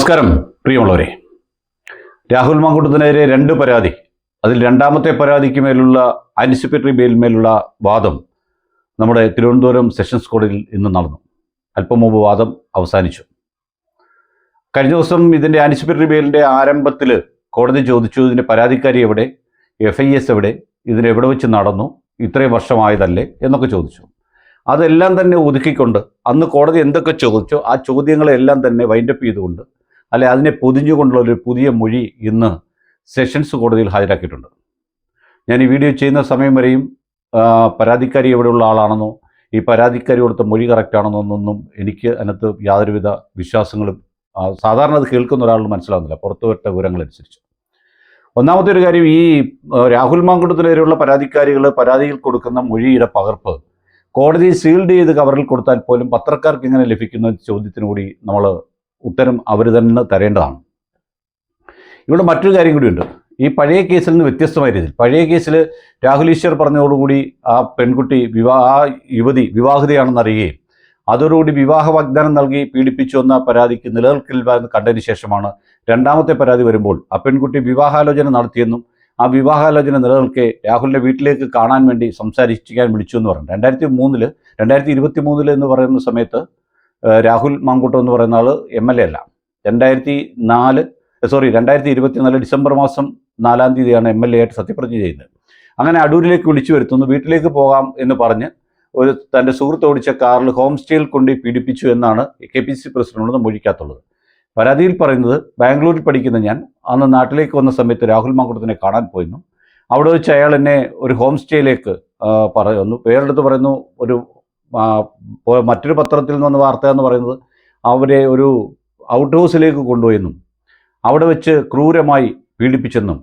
നമസ്കാരം പ്രിയമുള്ളവരെ. രാഹുൽ മാങ്കുട്ടത്തിനെതിരെ രണ്ട് പരാതി. അതിൽ രണ്ടാമത്തെ പരാതിക്ക് മേലുള്ള ആന്റിസിപ്പേറ്ററി ബെയിലിന്മേലുള്ള വാദം നമ്മുടെ തിരുവനന്തപുരം സെഷൻസ് കോടതിയിൽ ഇന്ന് നടന്നു. അല്പം മുമ്പ് വാദം അവസാനിച്ചു. കഴിഞ്ഞ ദിവസം ഇതിന്റെ ആന്റിസിപ്പേറ്ററി ബെയിലിന്റെ ആരംഭത്തിൽ കോടതി ചോദിച്ചു ഇതിന്റെ പരാതിക്കാരി എവിടെ? എഫ് ഐ എസ് എവിടെ? ഇതിനെവിടെ വെച്ച് നടന്നു? ഇത്രയും വർഷമായതല്ലേ? എന്നൊക്കെ ചോദിച്ചു. അതെല്ലാം തന്നെ ഒതുക്കിക്കൊണ്ട് അന്ന് കോടതി എന്തൊക്കെ ചോദിച്ചോ ആ ചോദ്യങ്ങളെല്ലാം തന്നെ വൈൻഡപ്പ് ചെയ്തുകൊണ്ട് അല്ലെ അതിനെ പൊതിഞ്ഞുകൊണ്ടുള്ള ഒരു പുതിയ മൊഴി ഇന്ന് സെഷൻസ് കോടതിയിൽ ഹാജരാക്കിയിട്ടുണ്ട്. ഞാൻ ഈ വീഡിയോ ചെയ്യുന്ന സമയം വരെയും പരാതിക്കാരി എവിടെയുള്ള ആളാണെന്നോ ഈ പരാതിക്കാരി കൊടുത്ത മൊഴി കറക്റ്റാണെന്നോ എന്നൊന്നും എനിക്ക് അതിനകത്ത് യാതൊരുവിധ വിശ്വാസങ്ങളും സാധാരണ അത് കേൾക്കുന്ന ഒരാളും മനസ്സിലാവുന്നില്ല. പുറത്തുവിട്ട വിവരങ്ങളനുസരിച്ച്. ഒന്നാമത്തെ ഒരു കാര്യം ഈ രാഹുൽ മാങ്കുടത്തിനെതിരെയുള്ള പരാതിക്കാരികൾ പരാതിയിൽ കൊടുക്കുന്ന മൊഴിയുടെ പകർപ്പ് കോടതി സീൽഡ് ചെയ്ത് കവറിൽ കൊടുത്താൽ പോലും പത്രക്കാർക്ക് എങ്ങനെ ലഭിക്കുന്ന ചോദ്യത്തിനു കൂടി നമ്മൾ ഉത്തരം അവർ തന്നെ തരേണ്ടതാണ്. ഇവിടെ മറ്റൊരു കാര്യം കൂടിയുണ്ട്. ഈ പഴയ കേസിൽ നിന്ന് വ്യത്യസ്തമായ രീതിയിൽ പഴയ കേസിൽ രാഹുൽ ഈശ്വർ പറഞ്ഞതോടുകൂടി ആ പെൺകുട്ടി വിവാഹ ആ യുവതി വിവാഹിതയാണെന്ന് അറിയുകയും അതോടുകൂടി വിവാഹ വാഗ്ദാനം നൽകി പീഡിപ്പിച്ചു എന്ന പരാതിക്ക് നിലനിൽക്കില്ല എന്ന് കണ്ടതിന് ശേഷമാണ് രണ്ടാമത്തെ പരാതി വരുമ്പോൾ ആ പെൺകുട്ടി വിവാഹാലോചന നടത്തിയെന്നും ആ വിവാഹാലോചന നിലനിൽക്കെ രാഹുലിന്റെ വീട്ടിലേക്ക് കാണാൻ വേണ്ടി സംസാരിക്കാൻ വിളിച്ചു എന്ന് പറഞ്ഞു. രണ്ടായിരത്തി മൂന്നിൽ രണ്ടായിരത്തി ഇരുപത്തി മൂന്നിൽ എന്ന് പറയുന്ന സമയത്ത് രാഹുൽ മാങ്കൂട്ടം എന്ന് പറയുന്ന ആൾ എം എൽ എ അല്ല. രണ്ടായിരത്തി നാല് സോറി രണ്ടായിരത്തി ഇരുപത്തി നാല് ഡിസംബർ മാസം നാലാം തീയതിയാണ് എം എൽ എ ആയിട്ട് സത്യപ്രതിജ്ഞ ചെയ്യുന്നത്. അങ്ങനെ അടൂരിലേക്ക് വിളിച്ചു വരുത്തുന്നു. വീട്ടിലേക്ക് പോകാം എന്ന് പറഞ്ഞ് ഒരു തന്റെ സുഹൃത്ത് ഓടിച്ച കാറിൽ ഹോം സ്റ്റേയിൽ കൊണ്ട് പീഡിപ്പിച്ചു എന്നാണ് കെ പി സി പ്രസിഡന്റിനോട് മൊഴിക്കാത്തുള്ളത്. പരാതിയിൽ പറയുന്നത് ബാംഗ്ലൂരിൽ പഠിക്കുന്ന ഞാൻ അന്ന് നാട്ടിലേക്ക് വന്ന സമയത്ത് രാഹുൽ മാങ്കുട്ടത്തിനെ കാണാൻ പോയിരുന്നു. അവിടെ വെച്ച് അയാൾ എന്നെ ഒരു ഹോം സ്റ്റേയിലേക്ക് പറയുന്നു വേറെടുത്ത് പറയുന്നു ഒരു മറ്റൊരു പത്രത്തിൽ നിന്ന് വന്ന വാർത്ത എന്ന് പറയുന്നത് അവരെ ഒരു ഔട്ട് ഹൗസിലേക്ക് കൊണ്ടുപോയെന്നും അവിടെ വെച്ച് ക്രൂരമായി പീഡിപ്പിച്ചെന്നും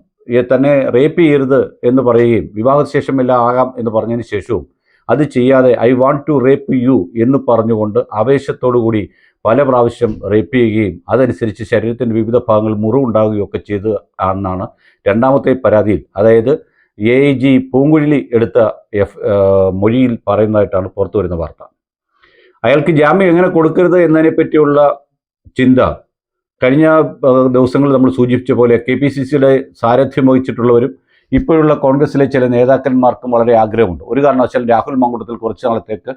തന്നെ റേപ്പ് ചെയ്യരുത് എന്ന് പറയുകയും വിവാഹശേഷം എല്ലാം ആകാം എന്ന് പറഞ്ഞതിന് ശേഷവും അത് ചെയ്യാതെ I want to rape you എന്ന് പറഞ്ഞുകൊണ്ട് ആവേശത്തോടു കൂടി പല പ്രാവശ്യം റേപ്പ് ചെയ്യുകയും അതനുസരിച്ച് ശരീരത്തിന്റെ വിവിധ ഭാഗങ്ങൾ മുറിവുണ്ടാകുകയും ഒക്കെ ചെയ്ത് ആണെന്നാണ് രണ്ടാമത്തെ പരാതിയിൽ. അതായത് എ ഐ ജി പൂങ്കുഴലി എടുത്ത എഫ് മൊഴിയിൽ പറയുന്നതായിട്ടാണ് പുറത്തു വരുന്ന വാർത്ത. അയാൾക്ക് ജാമ്യം എങ്ങനെ കൊടുക്കരുത് എന്നതിനെ പറ്റിയുള്ള ചിന്ത കഴിഞ്ഞ ദിവസങ്ങളിൽ നമ്മൾ സൂചിപ്പിച്ച പോലെ കെ പി സി സിയുടെ സാരഥ്യം വഹിച്ചിട്ടുള്ളവരും ഇപ്പോഴുള്ള കോൺഗ്രസിലെ ചില നേതാക്കന്മാർക്കും വളരെ ആഗ്രഹമുണ്ട്. ഒരു കാരണവശാൽ രാഹുൽ മങ്കുടത്തിൽ കുറച്ച് നാളത്തേക്ക്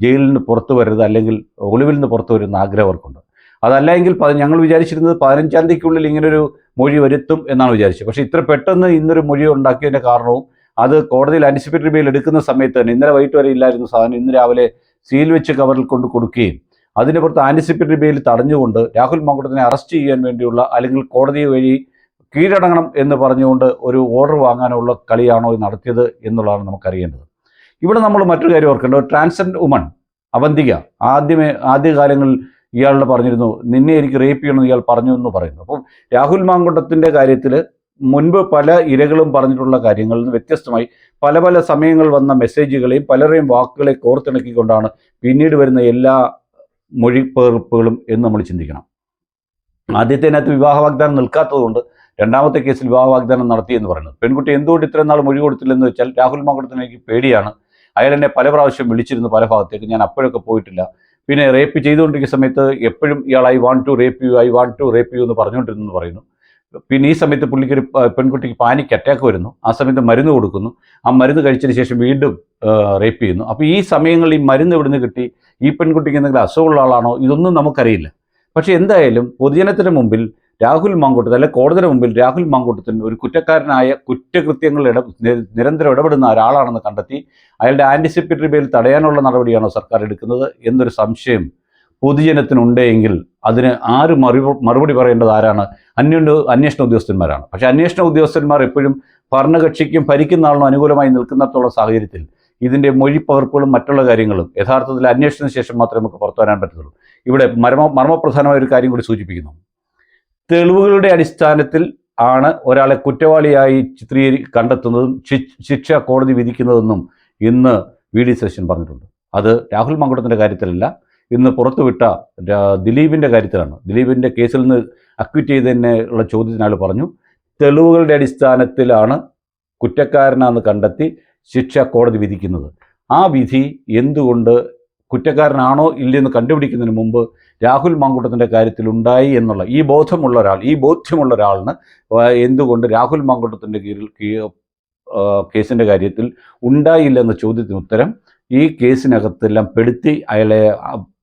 ജയിലിൽ നിന്ന് പുറത്തു വരരുത് അല്ലെങ്കിൽ ഒളിവിൽ നിന്ന് പുറത്തു വരുന്ന ആഗ്രഹം അവർക്കുണ്ട്. അതല്ല എങ്കിൽ ഞങ്ങൾ വിചാരിച്ചിരുന്നത് പതിനഞ്ചാം തീയതിക്കുള്ളിൽ ഇങ്ങനൊരു മൊഴി വരുത്തും എന്നാണ് വിചാരിച്ചത്. പക്ഷേ ഇത്ര പെട്ടെന്ന് ഇന്നൊരു മൊഴി ഉണ്ടാക്കിയതിന്റെ കാരണവും അത് കോടതിയിൽ ആന്റിസിപ്പേറ്ററി ബെയിൽ എടുക്കുന്ന സമയത്ത് തന്നെ ഇന്നലെ വൈകിട്ട് വരെ ഇല്ലായിരുന്നു. സാധനം ഇന്ന് രാവിലെ സീൽ വെച്ച് കവറിൽ കൊണ്ട് കൊടുക്കുകയും അതിന് പുറത്ത് ആന്റിസിപ്പേറ്ററി ബെയിൽ തടഞ്ഞുകൊണ്ട് രാഹുൽ മങ്കുടത്തിനെ അറസ്റ്റ് ചെയ്യാൻ വേണ്ടിയുള്ള അല്ലെങ്കിൽ കോടതി വഴി കീഴടങ്ങണം എന്ന് പറഞ്ഞുകൊണ്ട് ഒരു ഓർഡർ വാങ്ങാനുള്ള കളിയാണോ നടത്തിയത് എന്നുള്ളതാണ് നമുക്കറിയേണ്ടത്. ഇവിടെ നമ്മൾ മറ്റൊരു കാര്യം ഓർക്കേണ്ടത്. ട്രാൻസ്ജെൻഡർ ഉമൺ അവന്തിക ആദ്യമേ ആദ്യകാലങ്ങളിൽ ഇയാളുടെ പറഞ്ഞിരുന്നു നിന്നെ എനിക്ക് റേപ്പ് ചെയ്യണമെന്ന് ഇയാൾ പറഞ്ഞു എന്ന് പറയുന്നു. അപ്പം രാഹുൽ മാങ്കുണ്ടത്തിന്റെ കാര്യത്തിൽ മുൻപ് പല ഇരകളും പറഞ്ഞിട്ടുള്ള കാര്യങ്ങളിൽ നിന്ന് വ്യത്യസ്തമായി പല പല സമയങ്ങൾ വന്ന മെസ്സേജുകളെയും പലരെയും വാക്കുകളെ കോർത്തിണക്കിക്കൊണ്ടാണ് പിന്നീട് വരുന്ന എല്ലാ മൊഴിപ്പേർപ്പുകളും എന്ന് നമ്മൾ ചിന്തിക്കണം. ആദ്യത്തേനകത്ത് വിവാഹ വാഗ്ദാനം നിൽക്കാത്തതുകൊണ്ട് രണ്ടാമത്തെ കേസിൽ വിവാഹ വാഗ്ദാനം നടത്തിയെന്ന് പറയുന്നത്. പെൺകുട്ടി എന്തുകൊണ്ട് ഇത്രയും നാൾ മൊഴി കൊടുത്തില്ലെന്ന് വെച്ചാൽ രാഹുൽ മാങ്കുടത്തിന് എനിക്ക് പേടിയാണ്. അയാൾ എന്നെ പല പ്രാവശ്യം വിളിച്ചിരുന്നു പല ഭാഗത്തേക്ക്. ഞാൻ അപ്പോഴൊക്കെ പോയിട്ടില്ല. പിന്നെ റേപ്പ് ചെയ്തുകൊണ്ടിരിക്കുന്ന സമയത്ത് എപ്പോഴും ഇയാൾ I want to rape you I want to rape you എന്ന് പറഞ്ഞുകൊണ്ടിരുന്നു പറയുന്നു. പിന്നെ ഈ സമയത്ത് പുള്ളിക്ക് ഒരു പെൺകുട്ടിക്ക് പാനിക് അറ്റാക്ക് വരുന്നു. ആ സമയത്ത് മരുന്ന് കൊടുക്കുന്നു. ആ മരുന്ന് കഴിച്ചതിന് ശേഷം വീണ്ടും റേപ്പ് ചെയ്യുന്നു. അപ്പോൾ ഈ സമയങ്ങളിൽ ഈ മരുന്ന് ഇവിടുന്ന് കിട്ടി? ഈ പെൺകുട്ടിക്ക് എന്തെങ്കിലും അസുഖമുള്ള ആളാണോ? ഇതൊന്നും നമുക്കറിയില്ല. പക്ഷേ എന്തായാലും പൊതുജനത്തിന് മുമ്പിൽ രാഹുൽ മാങ്കൂട്ടത്തിൽ അല്ലെ കോടതിയുടെ മുമ്പിൽ രാഹുൽ മാങ്കൂട്ടത്തിന് ഒരു കുറ്റക്കാരനായ കുറ്റകൃത്യങ്ങൾ ഇട നിരന്തരം ഇടപെടുന്ന ഒരാളാണെന്ന് കണ്ടെത്തി അയാളുടെ ആന്റിസിപ്പേറ്ററി ബെയിൽ തടയാനുള്ള നടപടിയാണോ സർക്കാർ എടുക്കുന്നത് എന്നൊരു സംശയം പൊതുജനത്തിനുണ്ടെങ്കിൽ അതിന് ആര് മറു മറുപടി പറയേണ്ടത് ആരാണ്? അന്വേഷണ അന്വേഷണ ഉദ്യോഗസ്ഥന്മാരാണ്. പക്ഷേ അന്വേഷണ ഉദ്യോഗസ്ഥന്മാർ എപ്പോഴും ഭരണകക്ഷിക്കും ഭരിക്കുന്ന ആളിനും അനുകൂലമായി നിൽക്കുന്നിടത്തോളം സാഹചര്യത്തിൽ ഇതിന്റെ മൊഴിപ്പകർപ്പുകളും മറ്റുള്ള കാര്യങ്ങളും യഥാർത്ഥത്തിൽ അന്വേഷണത്തിന് ശേഷം മാത്രമേ നമുക്ക് പുറത്തു വരാൻ പറ്റത്തുള്ളൂ. ഇവിടെ മർമ്മ മർമ്മപ്രധാനമായ ഒരു കാര്യം കൂടി സൂചിപ്പിക്കുന്നു. തെളിവുകളുടെ അടിസ്ഥാനത്തിൽ ആണ് ഒരാളെ കുറ്റവാളിയായി ചിത്രീകരി കണ്ടെത്തുന്നതും ശിക്ഷ കോടതി വിധിക്കുന്നതെന്നും ഇന്ന് വി ഡി സതീശൻ പറഞ്ഞിട്ടുണ്ട്. അത് രാഹുൽ മങ്കുടത്തിന്റെ കാര്യത്തിലല്ല ഇന്ന് പുറത്തുവിട്ട ദിലീപിന്റെ കാര്യത്തിലാണ്. ദിലീപിന്റെ കേസിൽ നിന്ന് അക്വിറ്റ് ചെയ്തതിനെ ഉള്ള ചോദ്യത്തിന് അയാൾ പറഞ്ഞു തെളിവുകളുടെ അടിസ്ഥാനത്തിലാണ് കുറ്റക്കാരനാണെന്ന് കണ്ടെത്തി ശിക്ഷ കോടതി വിധിക്കുന്നത്. ആ വിധി എന്തുകൊണ്ട് കുറ്റക്കാരനാണോ ഇല്ലയെന്ന് കണ്ടുപിടിക്കുന്നതിന് മുമ്പ് രാഹുൽ മാങ്കൂട്ടത്തിന്റെ കാര്യത്തിൽ ഉണ്ടായി എന്നുള്ള ഈ ബോധമുള്ള ഒരാൾ ഈ ബോധ്യമുള്ള ഒരാളിന് എന്തുകൊണ്ട് രാഹുൽ മാങ്കൂട്ടത്തിന്റെ കീഴിൽ കേസിന്റെ കാര്യത്തിൽ ഉണ്ടായില്ല എന്ന ചോദ്യത്തിന് ഉത്തരം ഈ കേസിനകത്തെല്ലാം പെടുത്തി അയാളെ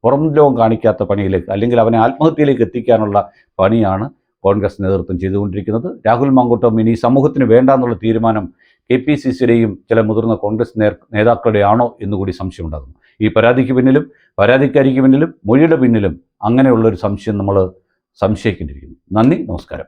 പുറം ലോകം കാണിക്കാത്ത പണിയിലേക്ക് അല്ലെങ്കിൽ അവനെ ആത്മഹത്യയിലേക്ക് എത്തിക്കാനുള്ള പണിയാണ് കോൺഗ്രസ് നേതൃത്വം ചെയ്തുകൊണ്ടിരിക്കുന്നത്. രാഹുൽ മാങ്കൂട്ടം ഇനി സമൂഹത്തിന് വേണ്ട എന്നുള്ള തീരുമാനം കെ പി സി സിയുടെയും ചില മുതിർന്ന കോൺഗ്രസ് നേതാക്കളുടെയാണോ എന്നുകൂടി സംശയമുണ്ടാകുന്നു. ഈ പരാതിക്ക് പിന്നിലും പരാതിക്കാരിക്ക് പിന്നിലും മൊഴിയുടെ പിന്നിലും അങ്ങനെയുള്ളൊരു സംശയം നമ്മൾ സംശയിക്കേണ്ടിയിരിക്കുന്നു. നന്ദി നമസ്കാരം.